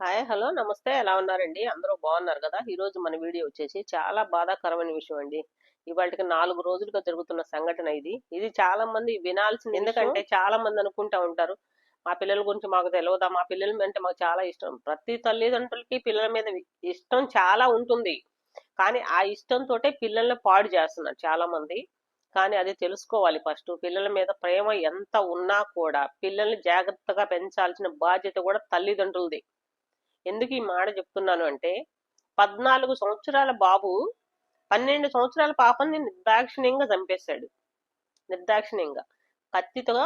Hi hello నమస్తే. ఎలా ఉన్నారండి? అందరూ బాగున్నారు కదా? ఈ రోజు మన వీడియో వచ్చేసి చాలా బాధాకరమైన విషయం అండి. ఇవాళకి నాలుగు రోజులుగా జరుగుతున్న సంఘటన ఇది. ఇది చాలా మంది వినాల్సింది ఎందుకంటే చాలా మంది అనుకుంటా ఉంటారు. మా పిల్లల గురించి మాకు తెలియదా మా పిల్లల మీద అంటే మాకు చాలా ఇష్టం. ప్రతి తల్లిదండ్రులకి పిల్లల మీద ఇష్టం చాలా ఉంటుంది. కానీ ఆ ఇష్టంతో పిల్లల్ని పాడు చేస్తున్నారు చాలా మంది. కానీ అది తెలుసుకోవాలి ఫస్ట్. పిల్లల మీద ప్రేమ ఎంత ఉన్నా కూడా పిల్లల్ని జాగ్రత్తగా పెంచాల్సిన బాధ్యత కూడా తల్లిదండ్రులది. ఎందుకు ఈ మాట చెప్తున్నాను అంటే పద్నాలుగు సంవత్సరాల బాబు పన్నెండు సంవత్సరాల పాపని నిర్దాక్షిణ్యంగా చంపేశాడు. నిర్దాక్షిణ్యంగా. కత్తితో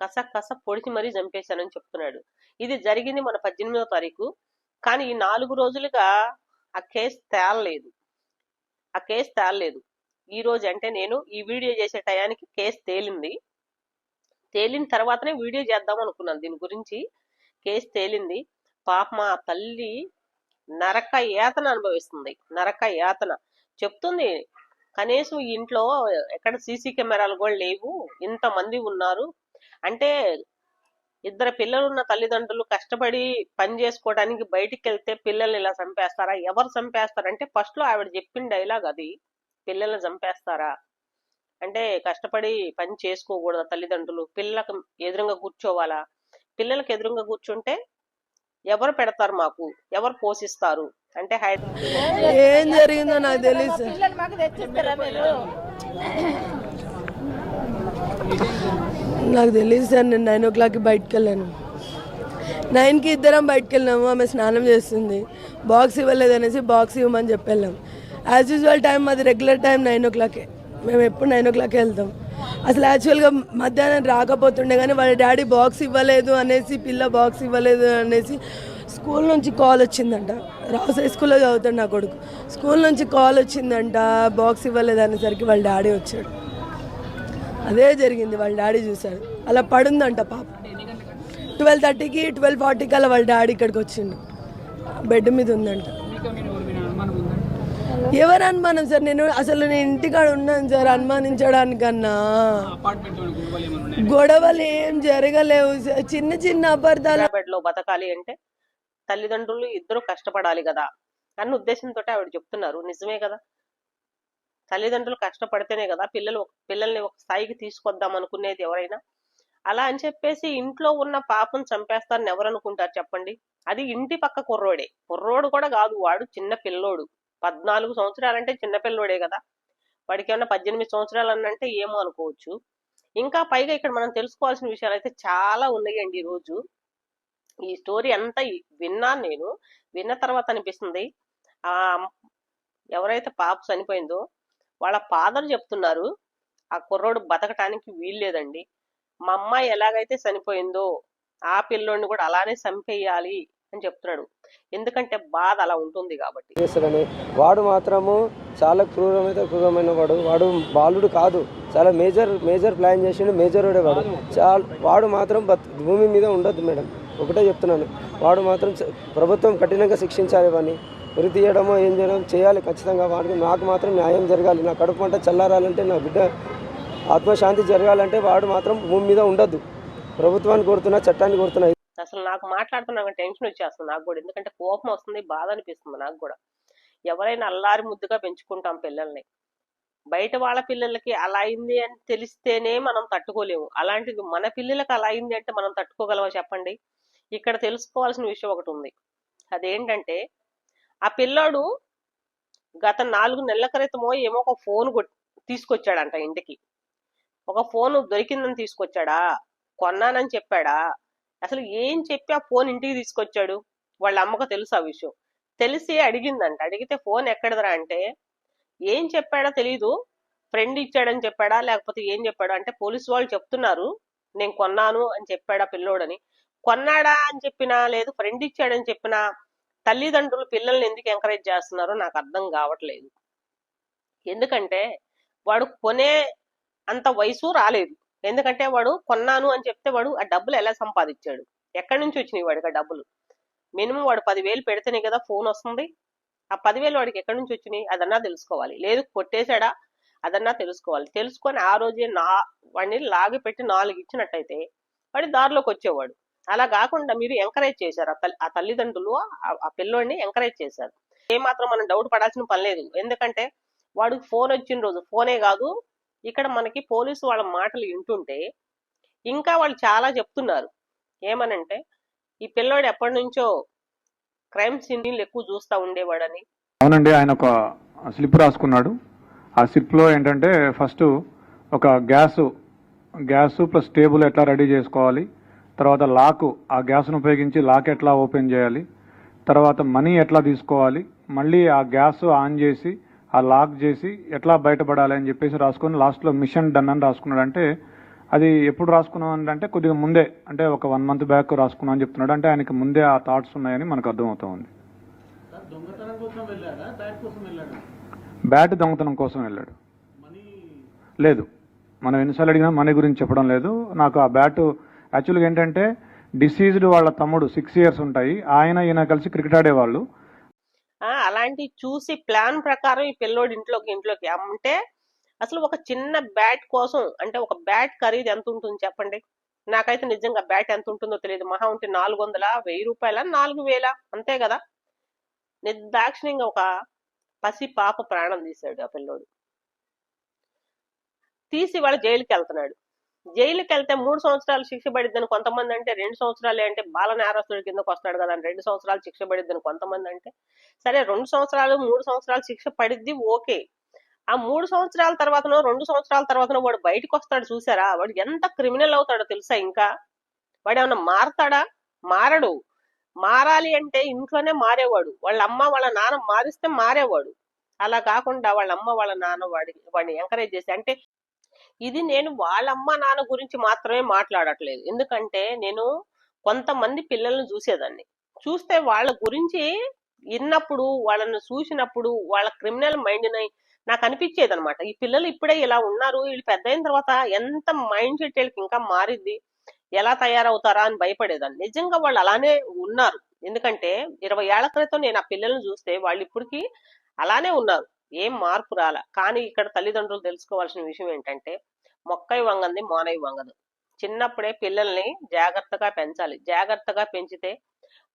కస కస పొడిచి మరీ చంపేశానని చెప్తున్నాడు. ఇది జరిగింది మన పద్దెనిమిదో తారీఖు. కానీ ఈ నాలుగు రోజులుగా ఆ కేసు తేలలేదు. ఆ కేసు తేలలేదు. ఈ రోజు అంటే నేను ఈ వీడియో చేసే టయానికి కేసు తేలింది. తేలిన తర్వాతనే వీడియో చేద్దాం అనుకున్నాను. దీని గురించి కేసు తేలింది. పాప మా తల్లి నరక యాతన అనుభవిస్తుంది. నరక యాతన. చెప్తుంది కనీసం ఇంట్లో ఎక్కడ సీసీ కెమెరాలు కూడా లేవు. ఇంతమంది ఉన్నారు. అంటే ఇద్దరు పిల్లలు ఉన్న తల్లిదండ్రులు కష్టపడి పని చేసుకోవడానికి బయటికి వెళ్తే పిల్లల్ని ఇలా చంపేస్తారా? ఎవరు చంపేస్తారంటే ఫస్ట్లో ఆవిడ చెప్పిన డైలాగ్ అది. పిల్లల్ని చంపేస్తారా? అంటే కష్టపడి పని చేసుకోకూడదు తల్లిదండ్రులు? పిల్లలకు ఎదురుగా కూర్చోవాలా? పిల్లలకు ఎదురుగా కూర్చుంటే ఎవరు పెడతారు మాకు? ఎవరు పోషిస్తారు? అంటే హైదరాబాద్ ఏం జరిగిందో నాకు తెలియదు నాకు తెలియదు సార్ నేను నైన్ ఓ క్లాక్కి బయటకు వెళ్ళాను. నైన్కి ఇద్దరం బయటకు వెళ్ళాము ఆమె స్నానం చేస్తుంది. బాక్స్ ఇవ్వలేదు అనేసి బాక్స్ ఇవ్వమని చెప్పి వెళ్ళాం. యాజ్ యూజువల్ టైం మాది రెగ్యులర్ టైం నైన్ ఓ క్లాకే మేము ఎప్పుడు నైన్ ఓ క్లాక్ వెళ్తాం. అసలు యాక్చువల్గా మధ్యాహ్నం రాకపోతుండే కానీ వాళ్ళ డాడీ బాక్స్ ఇవ్వలేదు అనేసి పిల్ల బాక్స్ ఇవ్వలేదు అనేసి స్కూల్ నుంచి కాల్ వచ్చిందంట. రావు హై స్కూల్లో చదువుతాడు నా కొడుకు. స్కూల్ నుంచి కాల్ వచ్చిందంట బాక్స్ ఇవ్వలేదు అనేసరికి వాళ్ళ డాడీ వచ్చాడు. అదే జరిగింది వాళ్ళ డాడీ చూశాడు. అలా పడుందంట పాప. ట్వెల్వ్ థర్టీకి ట్వెల్వ్ ఫార్టీకి అలా వాళ్ళ డాడీ ఇక్కడికి వచ్చిండు. బెడ్ మీద ఉందంట. ఎవరు అనుమానం సార్? నేను అసలు నేను ఇంటికాడ ఉన్నాను సార్ అనుమానించడానికన్నా. గొడవలు ఏం జరగలేవు సార్. చిన్న చిన్న అబద్ధాలు. హైదరాబాద్లో బతకాలి అంటే తల్లిదండ్రులు ఇద్దరు కష్టపడాలి కదా అన్న ఉద్దేశంతో ఆవిడ చెప్తున్నారు. నిజమే కదా? తల్లిదండ్రులు కష్టపడితేనే కదా పిల్లలు పిల్లల్ని ఒక స్థాయికి తీసుకొద్దాం అనుకునేది ఎవరైనా? అలా అని చెప్పేసి ఇంట్లో ఉన్న పాపను చంపేస్తారని ఎవరు అనుకుంటారు చెప్పండి? అది ఇంటి పక్క కుర్రోడే. కుర్రోడు కూడా కాదు వాడు చిన్న పిల్లోడు. పద్నాలుగు సంవత్సరాలంటే చిన్నపిల్లడే కదా. వాడికి ఏమన్నా పద్దెనిమిది సంవత్సరాలు అన్నంటే ఏమో అనుకోవచ్చు. ఇంకా పైగా ఇక్కడ మనం తెలుసుకోవాల్సిన విషయాలు అయితే చాలా ఉన్నాయండి ఈరోజు రోజు. ఈ స్టోరీ అంతా విన్నాను నేను. విన్న తర్వాత అనిపిస్తుంది. ఆ ఎవరైతే పాప చనిపోయిందో వాళ్ళ ఫాదర్ చెప్తున్నారు ఆ కుర్రోడు బతకటానికి వీల్లేదండి మా అమ్మాయి ఎలాగైతే చనిపోయిందో ఆ పిల్లోడిని కూడా అలానే చంపేయాలి. అని చెప్తున్నాడు. ఎందుకంటే బాధ అలా ఉంటుంది కాబట్టి. వాడు మాత్రము చాలా క్రూరమైన క్రూరమైన వాడు. వాడు బాలుడు కాదు. చాలా మేజర్ మేజర్ ప్లాన్ చేసిండు. మేజర్ వాడే వాడు. చాలా వాడు మాత్రం బత్ భూమి మీద ఉండొద్దు మేడం. ఒకటే చెప్తున్నాను. వాడు మాత్రం ప్రభుత్వం కఠినంగా శిక్షించాలి వాడిని. ఉరి తీయడమో ఏం చేయడం చేయాలి ఖచ్చితంగా. వాడికి నాకు మాత్రం న్యాయం జరగాలి. నా కడుపు పంట చల్లారాలంటే నా బిడ్డ ఆత్మశాంతి జరగాలంటే వాడు మాత్రం భూమి మీద ఉండొద్దు. ప్రభుత్వాన్ని కోరుతున్నా చట్టాన్ని కోరుతున్నా. అసలు నాకు మాట్లాడుతున్నా టెన్షన్ వచ్చేస్తుంది నాకు కూడా. ఎందుకంటే కోపం వస్తుంది బాధ అనిపిస్తుంది నాకు కూడా. ఎవరైనా అల్లారి ముద్దుగా పెంచుకుంటాం పిల్లల్ని. బయట వాళ్ళ పిల్లలకి అలా అయింది అని తెలిస్తేనే మనం తట్టుకోలేము. అలాంటిది మన పిల్లలకు అలా అయింది అంటే మనం తట్టుకోగలమా చెప్పండి? ఇక్కడ తెలుసుకోవాల్సిన విషయం ఒకటి ఉంది. అదేంటంటే ఆ పిల్లోడు గత నాలుగు నెలల క్రితమో ఏమో ఒక ఫోన్ తీసుకొచ్చాడంట ఇంటికి. ఒక ఫోన్ దొరికిందని తీసుకొచ్చాడా? కొన్నానని చెప్పాడా? అసలు ఏం చెప్పి ఆ ఫోన్ ఇంటికి తీసుకొచ్చాడు? వాళ్ళ అమ్మకు తెలుసు ఆ విషయం. తెలిసి అడిగిందంట. అడిగితే ఫోన్ ఎక్కడదరా అంటే ఏం చెప్పాడో తెలీదు. ఫ్రెండ్ ఇచ్చాడని చెప్పాడా? లేకపోతే ఏం చెప్పాడు? అంటే పోలీసు వాళ్ళు చెప్తున్నారు. నేను కొన్నాను అని చెప్పాడా పిల్లోడని. కొన్నాడా అని చెప్పినా? లేదు ఫ్రెండ్ ఇచ్చాడని చెప్పినా? తల్లిదండ్రులు పిల్లల్ని ఎందుకు ఎంకరేజ్ చేస్తున్నారో నాకు అర్థం కావట్లేదు. ఎందుకంటే వాడు కొనే అంత వయసు రాలేదు. ఎందుకంటే వాడు కొన్నాను అని చెప్తే వాడు ఆ డబ్బులు ఎలా సంపాదించాడు? ఎక్కడి నుంచి వచ్చినాయి వాడికి ఆ డబ్బులు? మినిమం వాడు పదివేలు పెడితేనే కదా ఫోన్ వస్తుంది. ఆ పదివేలు వాడికి ఎక్కడి నుంచి వచ్చినాయి? అదన్నా తెలుసుకోవాలి. లేదు కొట్టేశాడా? అదన్నా తెలుసుకోవాలి. తెలుసుకొని ఆ రోజే నా వాడిని లాగి పెట్టి నాలుగు ఇచ్చినట్టయితే వాడి దారిలోకి వచ్చేవాడు. అలా కాకుండా మీరు ఎంకరేజ్ చేశారు. ఆ తల్లిదండ్రులు ఆ- ఆ పిల్లోడిని ఎంకరేజ్ చేశారు. ఏమాత్రం మనం డౌట్ పడాల్సిన పని లేదు. ఎందుకంటే వాడికి ఫోన్ వచ్చిన రోజు ఫోనే కాదు ఇక్కడ మనకి పోలీసు వాళ్ళ మాటలు వింటుంటే ఇంకా వాళ్ళు చాలా చెప్తున్నారు. ఏమనంటే ఈ పిల్లోడు ఎప్పటి నుంచో క్రైమ్ సీన్లు ఎక్కువ చూస్తా ఉండేవాడని. అవునండి ఆయన ఒక స్లిప్ రాసుకున్నాడు. ఆ స్లిప్లో ఏంటంటే ఫస్ట్ ఒక గ్యాస్ గ్యాస్ ప్లస్ టేబుల్ ఎట్లా రెడీ చేసుకోవాలి తర్వాత లాక్ ఆ గ్యాస్ను ఉపయోగించి లాక్ ఎట్లా ఓపెన్ చేయాలి తర్వాత మనీ ఎట్లా తీసుకోవాలి మళ్ళీ ఆ గ్యాస్ ఆన్ చేసి ఆ లాక్ చేసి ఎట్లా బయటపడాలి అని చెప్పేసి రాసుకొని లాస్ట్లో మిషన్ డన్ అని రాసుకున్నాడు. అంటే అది ఎప్పుడు రాసుకున్నాం అంటే కొద్దిగా ముందే అంటే ఒక వన్ మంత్ బ్యాక్ రాసుకున్నాం అని చెప్తున్నాడు. అంటే ఆయనకి ముందే ఆ థాట్స్ ఉన్నాయని మనకు అర్థమవుతా ఉంది బ్యాట్ దొంగతనం కోసం వెళ్ళాడు. లేదు. మనం ఎన్నిసార్లు అడిగినా మనీ గురించి చెప్పడం లేదు. నాకు ఆ బ్యాట్ యాక్చువల్గా ఏంటంటే డిసీజ్డ్ వాళ్ళ తమ్ముడు సిక్స్ ఇయర్స్ ఉంటాయి. ఆయన ఈయన కలిసి క్రికెట్ ఆడేవాళ్ళు. అలాంటివి అలాంటి చూసి ప్లాన్ ప్రకారం ఈ పిల్లోడి ఇంట్లోకి ఇంట్లోకి. అంటే అసలు ఒక చిన్న బ్యాట్ కోసం అంటే ఒక బ్యాట్ ఖరీదు ఎంత ఉంటుంది చెప్పండి? నాకైతే నిజంగా బ్యాట్ ఎంత ఉంటుందో తెలియదు. మహా ఉంటే నాలుగు వందల వెయ్యి రూపాయల నాలుగు వేల అంతే కదా? నిర్దాక్షిణ్యంగా ఒక పసి పాప ప్రాణం తీశాడు ఆ పిల్లోడు. తీసి వాళ్ళ జైలుకి వెళ్తున్నాడు జైలుకి వెళ్తే మూడు సంవత్సరాలు శిక్ష పడిద్దని కొంతమంది అంటే రెండు సంవత్సరాలే అంటే బాల నేరస్తుడి కిందకు వస్తాడు కదా రెండు సంవత్సరాలు శిక్ష పడిద్దని కొంతమంది అంటే సరే రెండు సంవత్సరాలు మూడు సంవత్సరాలు శిక్ష పడిద్ది ఓకే. ఆ మూడు సంవత్సరాల తర్వాతనో రెండు సంవత్సరాల తర్వాతనో వాడు బయటకు వస్తాడు చూసారా? వాడు ఎంత క్రిమినల్ అవుతాడో తెలుసా ఇంకా? వాడు ఏమన్నా మారతాడా? మారడు. మారాలి అంటే ఇంట్లోనే మారేవాడు. వాళ్ళ అమ్మ వాళ్ళ నాన్న మారిస్తే మారేవాడు. అలా కాకుండా వాళ్ళ అమ్మ వాళ్ళ నాన్న వాడి వాడిని ఎంకరేజ్ చేసి అంటే ఇది నేను వాళ్ళ అమ్మ నాన్న గురించి మాత్రమే మాట్లాడట్లేదు. ఎందుకంటే నేను కొంతమంది పిల్లల్ని చూసేదాన్ని. చూస్తే వాళ్ళ గురించి విన్నప్పుడు వాళ్ళని చూసినప్పుడు వాళ్ళ క్రిమినల్ మైండ్ని నాకు అనిపించేది అనమాట ఈ పిల్లలు ఇప్పుడే ఇలా ఉన్నారు వీళ్ళు పెద్ద అయిన తర్వాత ఎంత మైండ్ సెట్ వీళ్ళకి ఇంకా మారిద్ది ఎలా తయారవుతారా అని భయపడేదాన్ని. నిజంగా వాళ్ళు అలానే ఉన్నారు. ఎందుకంటే ఇరవై ఏళ్ళ క్రితం నేను ఆ పిల్లల్ని చూస్తే వాళ్ళు ఇప్పటికి అలానే ఉన్నారు. ఏం మార్పు రాల. కానీ ఇక్కడ తల్లిదండ్రులు తెలుసుకోవాల్సిన విషయం ఏంటంటే మొక్కై వంగంది మోనై వంగదు. చిన్నప్పుడే పిల్లల్ని జాగ్రత్తగా పెంచాలి. జాగ్రత్తగా పెంచితే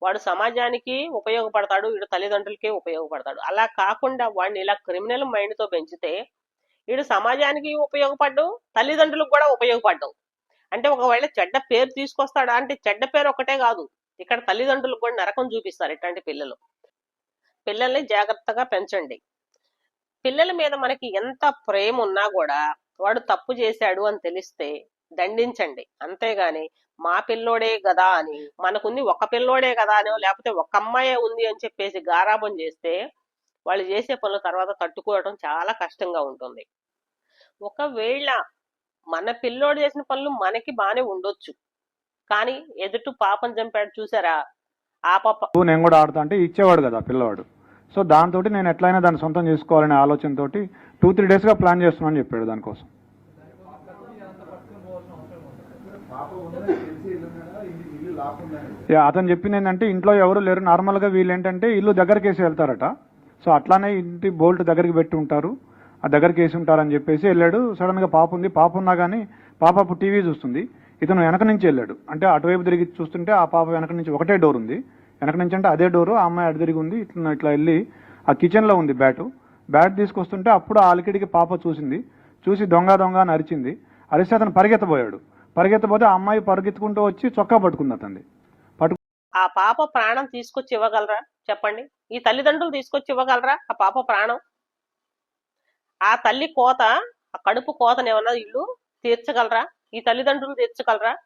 వాడు సమాజానికి ఉపయోగపడతాడు వీడు తల్లిదండ్రులకి ఉపయోగపడతాడు. అలా కాకుండా వాడిని ఇలా క్రిమినల్ మైండ్తో పెంచితే వీడు సమాజానికి ఉపయోగపడ్డు తల్లిదండ్రులకు కూడా ఉపయోగపడ్డావు అంటే ఒకవేళ చెడ్డ పేరు తీసుకొస్తాడా అంటే చెడ్డ పేరు ఒకటే కాదు. ఇక్కడ తల్లిదండ్రులకు కూడా నరకం చూపిస్తారు ఇట్లాంటి పిల్లలు. పిల్లల్ని జాగ్రత్తగా పెంచండి. పిల్లల మీద మనకి ఎంత ప్రేమ ఉన్నా కూడా వాడు తప్పు చేశాడు అని తెలిస్తే దండించండి. అంతేగాని మా పిల్లోడే కదా అని మనకుంది ఒక పిల్లోడే కదా అని లేకపోతే ఒక అమ్మాయే ఉంది అని చెప్పేసి గారాబం చేస్తే వాళ్ళు చేసే పనుల తర్వాత తట్టుకోవడం చాలా కష్టంగా ఉంటుంది. ఒకవేళ మన పిల్లోడు చేసిన పనులు మనకి బానే ఉండొచ్చు. కానీ ఎదుటి పాపం చంపాడు చూసారా? ఆ పాప నేను కూడా ఆడుతా అంటే ఇచ్చేవాడు కదా పిల్లవాడు. సో దాంతో నేను ఎట్లయినా దాన్ని సొంతం చేసుకోవాలనే ఆలోచనతోటి టూ త్రీ డేస్గా ప్లాన్ చేస్తున్నామని చెప్పాడు దానికోసం. యా, అతను చెప్పింది ఏంటంటే ఇంట్లో ఎవరు లేరు. నార్మల్గా వీళ్ళు ఏంటంటే ఇల్లు దగ్గరికి వేసి వెళ్తారట. సో అట్లానే ఇంటి బోల్ట్ దగ్గరికి పెట్టి ఉంటారు. ఆ దగ్గరికి వేసి ఉంటారని చెప్పేసి వెళ్ళాడు. సడన్గా పాప ఉంది. పాప ఉన్నా కానీ పాప అప్పుడు టీవీ చూస్తుంది. ఇతను వెనక నుంచి వెళ్ళాడు. అంటే అటువైపు తిరిగి చూస్తుంటే ఆ పాప వెనక నుంచి ఒకటే డోర్ ఉంది. వెనక నుంచి అంటే అదే డోరు. ఆ అమ్మాయి అటు తిరిగి ఉంది. ఇట్లా ఇట్లా వెళ్ళి ఆ కిచెన్లో ఉంది బ్యాటు. బ్యాట్ తీసుకొస్తుంటే అప్పుడు ఆ అలికిడికి పాప చూసింది. చూసి దొంగ దొంగ అని అరిచింది. అరిస్తే అతను పరిగెత్తబోయాడు. పరిగెత్తబోతే ఆ అమ్మాయి పరిగెత్తుకుంటూ వచ్చి చొక్కా పట్టుకుంది అతన్ని. పట్టు ఆ పాప ప్రాణం తీసుకొచ్చి ఇవ్వగలరా? చెప్పండి. ఈ తల్లిదండ్రులు తీసుకొచ్చి ఇవ్వగలరా? ఆ పాప ప్రాణం? ఆ తల్లి కోత ఆ కడుపు కోతను ఏమన్నా ఇల్లు తీర్చగలరా? ఈ తల్లిదండ్రులు తీర్చగలరా?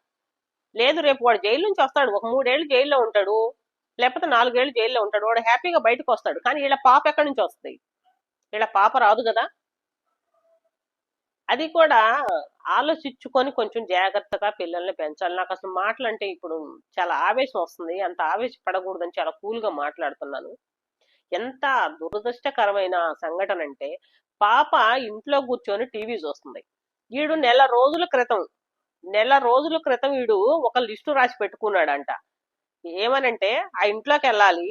లేదు రేపు వాడు జైలు నుంచి వస్తాడు. ఒక మూడేళ్ళు జైల్లో ఉంటాడు. లేకపోతే నాలుగేళ్ళు జైల్లో ఉంటాడు. వాడు హ్యాపీగా బయటకు వస్తాడు. కానీ వీళ్ళ పాప ఎక్కడి నుంచి వస్తుంది? వీళ్ళ పాప రాదు కదా? అది కూడా ఆలోచించుకొని కొంచెం జాగ్రత్తగా పిల్లల్ని పెంచాలి. నాకు అసలు మాటలు అంటే ఇప్పుడు చాలా ఆవేశం వస్తుంది. అంత ఆవేశపడకూడదని చాలా కూల్గా మాట్లాడుతున్నాను. ఎంత దురదృష్టకరమైన సంఘటన అంటే పాప ఇంట్లో కూర్చొని టీవీ చూస్తుంది. వీడు నెల రోజుల క్రితం నెల రోజుల క్రితం వీడు ఒక లిస్టు రాసి పెట్టుకున్నాడంట. ఏమనంటే ఆ ఇంట్లోకి వెళ్ళాలి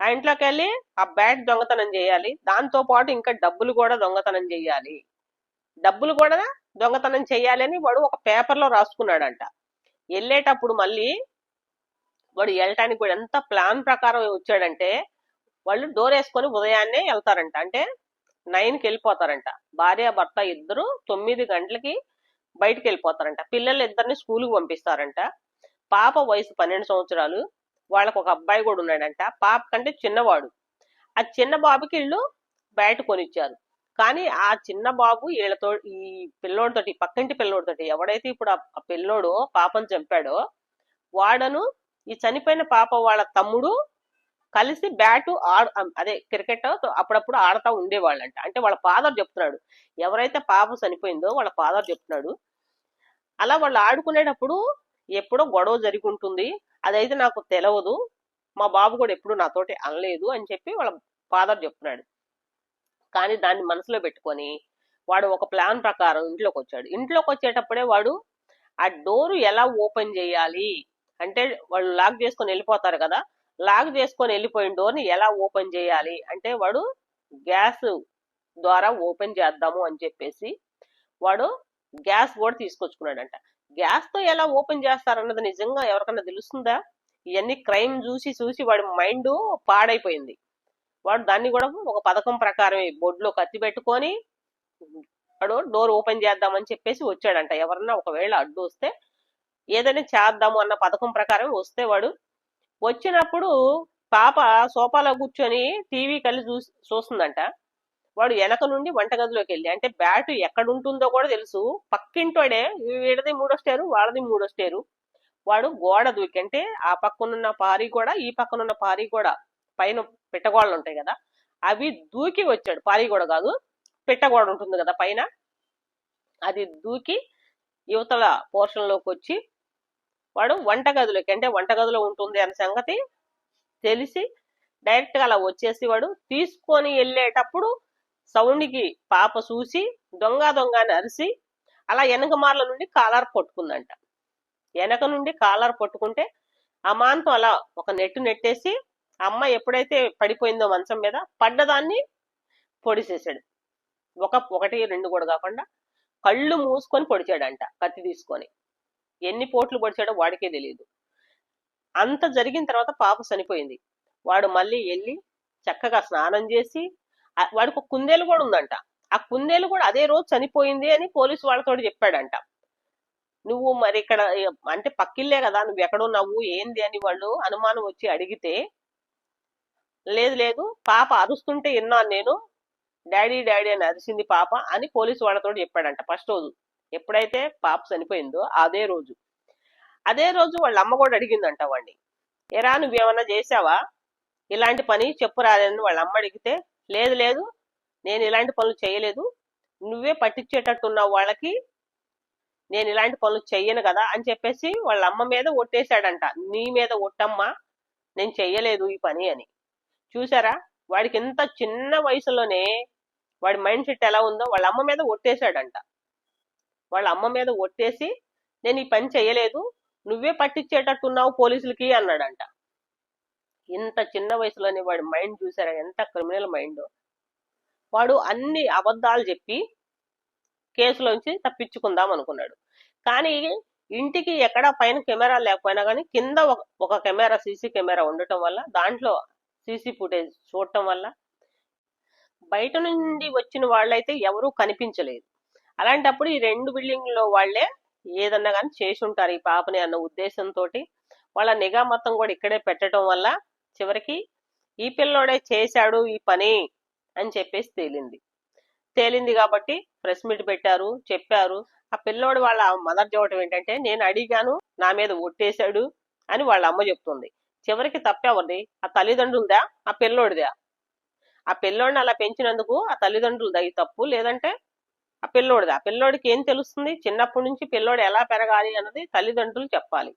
ఆ ఇంట్లోకి వెళ్ళి ఆ బ్యాట్ దొంగతనం చేయాలి. దాంతో పాటు ఇంకా డబ్బులు కూడా దొంగతనం చేయాలి. డబ్బులు కూడా దొంగతనం చేయాలి అని వాడు ఒక పేపర్లో రాసుకున్నాడంట. వెళ్ళేటప్పుడు మళ్ళీ వాడు వెళ్ళటానికి కూడా ఎంత ప్లాన్ ప్రకారం వచ్చాడంటే వాళ్ళు డోర్ వేసుకొని ఉదయాన్నే వెళ్తారంట అంటే నైన్కి వెళ్ళిపోతారంట. భార్య భర్త ఇద్దరు తొమ్మిది గంటలకి బయటకు వెళ్ళిపోతారంట. పిల్లలు ఇద్దరిని స్కూల్కి పంపిస్తారంట. పాప వయసు పన్నెండు సంవత్సరాలు. వాళ్ళకు ఒక అబ్బాయి కూడా ఉన్నాడంట పాప కంటే చిన్నవాడు. ఆ చిన్న బాబుకి వీళ్ళు బయట కొనిచ్చారు. కానీ ఆ చిన్న బాబు వీళ్ళతో ఈ పిల్లోడితోటి పక్కింటి పిల్లోడితోటి ఎవడైతే ఇప్పుడు ఆ- పిల్లోడు పాపను చంపాడో వాడను ఈ చనిపోయిన పాప వాళ్ళ తమ్ముడు కలిసి బ్యాటు ఆడు అదే క్రికెట్ అప్పుడప్పుడు ఆడుతూ ఉండేవాళ్ళంట. అంటే వాళ్ళ ఫాదర్ చెప్తున్నాడు ఎవరైతే పాప చనిపోయిందో వాళ్ళ ఫాదర్ చెప్తున్నాడు అలా వాళ్ళు ఆడుకునేటప్పుడు ఎప్పుడో గొడవ జరిగి ఉంటుంది అదైతే నాకు తెలియదు మా బాబు కూడా ఎప్పుడు నాతోటి అనలేదు అని చెప్పి వాళ్ళ ఫాదర్ చెప్తున్నాడు. కానీ దాన్ని మనసులో పెట్టుకొని వాడు ఒక ప్లాన్ ప్రకారం ఇంట్లోకి వచ్చాడు. ఇంట్లోకి వచ్చేటప్పుడే వాడు ఆ డోరు ఎలా ఓపెన్ చేయాలి అంటే వాళ్ళు లాక్ చేసుకొని వెళ్ళిపోతారు కదా లాక్ చేసుకొని వెళ్ళిపోయిన డోర్ని ఎలా ఓపెన్ చేయాలి అంటే వాడు గ్యాస్ ద్వారా ఓపెన్ చేద్దాము అని చెప్పేసి వాడు గ్యాస్ కూడా తీసుకొచ్చుకున్నాడంట. గ్యాస్తో ఎలా ఓపెన్ చేస్తారన్నది నిజంగా ఎవరికన్నా తెలుస్తుందా? ఇవన్నీ క్రైమ్ చూసి చూసి వాడి మైండ్ పాడైపోయింది. వాడు దాన్ని కూడా ఒక పథకం ప్రకారం బొడ్లో కత్తి పెట్టుకొని వాడు డోర్ ఓపెన్ చేద్దామని చెప్పేసి వచ్చాడంట. ఎవరన్నా ఒకవేళ అడ్డు వస్తే ఏదైనా చేద్దాము అన్న పథకం ప్రకారం వస్తే వాడు వచ్చినప్పుడు పాప సోఫాలో కూర్చొని టీవీ కలిసి చూసి చూస్తుందంట. వాడు వెనక నుండి వంటగదిలోకి వెళ్ళి అంటే బ్యాట్ ఎక్కడ ఉంటుందో కూడా తెలుసు. పక్కింటోడే వీడది మూడో స్టేరు వాళ్ళది మూడో స్టేరు. వాడు గోడ దూకి అంటే ఆ పక్కనున్న పారి కూడా ఈ పక్కనున్న పారి కూడా పైన పిట్టగోడలు ఉంటాయి కదా అవి దూకి వచ్చాడు. పారి గోడ కాదు పిట్టగోడ ఉంటుంది కదా పైన. అది దూకి యువతల పోర్షన్లోకి వచ్చి వాడు వంటగదిలోకి అంటే వంటగదిలో ఉంటుంది అనే సంగతి తెలిసి డైరెక్ట్గా అలా వచ్చేసి వాడు తీసుకొని వెళ్ళేటప్పుడు సౌండ్కి పాప చూసి దొంగ దొంగ అని అరిసి అలా వెనకమార్ల నుండి కాలర్ పట్టుకుందంట. వెనక నుండి కాలర్ పట్టుకుంటే అమాంతం అలా ఒక నెట్టు నెట్టేసి అమ్మ ఎప్పుడైతే పడిపోయిందో మంచం మీద పడ్డదాన్ని పొడిసేసాడు. ఒక ఒకటి రెండు కూడా కాకుండా కళ్ళు మూసుకొని పొడిచాడంట కత్తి తీసుకొని. ఎన్ని పోట్లు పొడిచాడో వాడికే తెలియదు అంత జరిగిన తర్వాత పాప చనిపోయింది. వాడు మళ్ళీ వెళ్ళి చక్కగా స్నానం చేసి వాడికి ఒక కుందేలు కూడా ఉందంట. ఆ కుందేలు కూడా అదే రోజు చనిపోయింది అని పోలీసు వాళ్ళతో చెప్పాడంట. నువ్వు మరి ఇక్కడ అంటే పక్కిల్లే కదా నువ్వు ఎక్కడున్నావు ఏంది అని వాళ్ళు అనుమానం వచ్చి అడిగితే లేదు లేదు పాప అరుస్తుంటే విన్నాను నేను డాడీ డాడీ అని అరిసింది పాప అని పోలీసు వాళ్ళతో చెప్పాడంట ఫస్ట్ రోజు. ఎప్పుడైతే పాప చనిపోయిందో అదే రోజు. అదే రోజు వాళ్ళ అమ్మ కూడా అడిగిందంట వాడిని ఎరా నువ్వేమన్నా చేసావా ఇలాంటి పని చెప్పు రాదని వాళ్ళ అమ్మ అడిగితే లేదు లేదు నేను ఇలాంటి పనులు చేయలేదు. నువ్వే పట్టించేటట్టున్నావు వాళ్ళకి నేను ఇలాంటి పనులు చెయ్యను కదా అని చెప్పేసి వాళ్ళ అమ్మ మీద ఒట్టేశాడంట. నీ మీద ఒట్టమ్మా నేను చెయ్యలేదు ఈ పని అని. చూసారా? వాడికి ఇంత చిన్న వయసులోనే వాడి మైండ్ సెట్ ఎలా ఉందో వాళ్ళ అమ్మ మీద ఒట్టేశాడంట. వాళ్ళ అమ్మ మీద ఒట్టేసి నేను ఈ పని చేయలేదు నువ్వే పట్టించేటట్టున్నావు పోలీసులకి అన్నాడంట. ఇంత చిన్న వయసులోనే వాడి మైండ్ చూసారా? ఎంత క్రిమినల్ మైండ్. వాడు అన్ని అబద్ధాలు చెప్పి కేసులోంచి తప్పించుకుందాం అనుకున్నాడు. కానీ ఇంటికి ఎక్కడ పైన కెమెరా లేకపోయినా కానీ కింద ఒక- ఒక కెమెరా సీసీ కెమెరా ఉండటం వల్ల దాంట్లో సీసీ ఫుటేజ్ చూడటం వల్ల బయట నుండి వచ్చిన వాళ్ళైతే ఎవరూ కనిపించలేదు. అలాంటప్పుడు ఈ రెండు బిల్డింగ్లో వాళ్ళే ఏదన్నా కానీ చేసి ఉంటారు ఈ పాపని అన్న ఉద్దేశంతో వాళ్ళ నిఘా మొత్తం కూడా ఇక్కడే పెట్టడం వల్ల చివరికి ఈ పిల్లోడే చేశాడు ఈ పని అని చెప్పేసి తేలింది. తేలింది కాబట్టి ప్రెస్ మీట్ పెట్టారు చెప్పారు. ఆ పిల్లోడు వాళ్ళ మదర్ చెప్పడం ఏంటంటే నేను అడిగాను నా మీద ఒట్టేశాడు అని వాళ్ళ అమ్మ చెప్తుంది. చివరికి తప్పెవరిది ఆ తల్లిదండ్రులదా? ఆ పిల్లోడిదా? ఆ పిల్లోడిని అలా పెంచినందుకు ఆ తల్లిదండ్రులదా ఈ తప్పు? లేదంటే ఆ పిల్లోడిదా? ఆ పిల్లోడికి ఏం తెలుస్తుంది? చిన్నప్పటి నుంచి పిల్లోడు ఎలా పెరగాలి అన్నది తల్లిదండ్రులు చెప్పాలి.